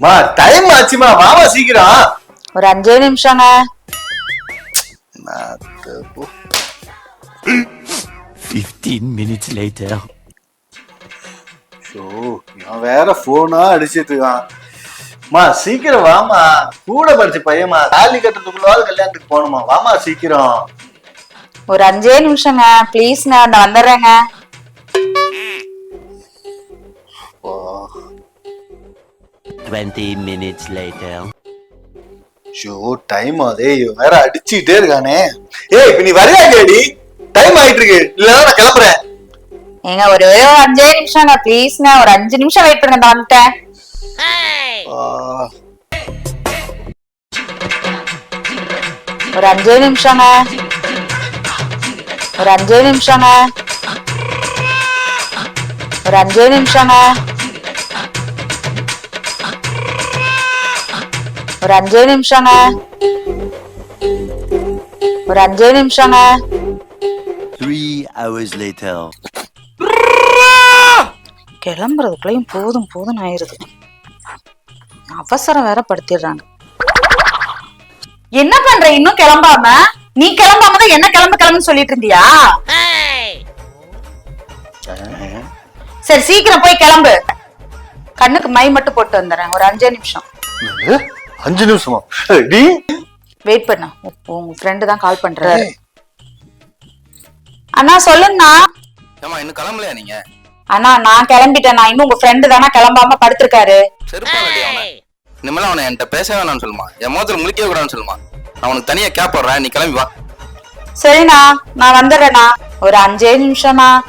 மா டைம் ஆச்சுமா வாமா சீக்கிரம் ஒரு அஞ்சே நிமிஷங்க நாத்து போ. 15 minutes later. ஷோ இவன் வேற போனா அடிச்சிட்டு இருக்கான் மா சீக்கிரம் வாமா கூட படிச்ச பையன்மா தாலி கட்டுறதுக்குள்ளாவது கல்யாணத்துக்கு போகணுமா? வாமா சீக்கிரம். ஒரு அஞ்சே நிமிஷங்க. ப்ளீஸ்ங்க நான் வந்துடுறேங்க. ஓ, 20 minutes later. ஷோ டைம் இவன் வேற அடிச்சுக்கிட்டே இருக்கானே. ஏய் இப்ப நீ வரையா கேடி? டைம் ஆயிட்டு இருக்கு இல்லன்னா நான் கிளம்புறேன். ஏங்க ஒரே அஞ்சே நிமிஷங்க. ப்ளீஸ்ங்க ஒரு அஞ்சு நிமிஷம் வெயிட் பண்ணுங்க நான் வந்துட்டேன். ஒரு அஞ்சே நிமிஷங்க ஒரு அஞ்சே நிமிஷங்க ஒரு அஞ்சே நிமிஷங்க ஒரு அஞ்சே நிமிஷங்க ஒரு அஞ்சே நிமிஷங்க 3 hours later. கிளம்புறதுக்குள்ளயும் போதும் போதும் ஆயிருது அவசரம் வேற படுத்திடுறாங்க. என்ன பண்ற? இன்னும் கிளம்பாம? நீ கிளம்பாம தான் என்ன கிளம்பு கிளம்புன்னு சொல்லிட்டு இருந்தியா? சரி சீக்கிரம் போய் கிளம்பு. கண்ணுக்கு மை மட்டும் போட்டு வந்துடுறேன். ஒரு அஞ்சே நிமிஷம்? அஞ்சு நிமிஷமா? வெயிட் பண்ண. உங்க ஃப்ரெண்டு தான் கால் பண்றாரு. அண்ணா சொல்லுங்கண்ணா ஏமா இன்னும் கிளம்பலையா நீங்க? அண்ணா நான் கிளம்பிட்டேன் நான் இன்னும் உங்க ஃப்ரெண்டு தானே கிளம்பாம படுத்திருக்காரு. இனிமேல் அவனை என்கிட்ட பேசவே வேணாம்னு சொல்லுமா. என் முகத்தில் முழிக்கவே கூடாதுன்னு சொல்லுமா. நான் உனக்கு தனியா கேப் போடுறேன். நீ கிளம்பி வா. சரிண்ணா நான் வந்துடுறேண்ணா. ஒரு அஞ்சே நிமிஷம்ண்ணா.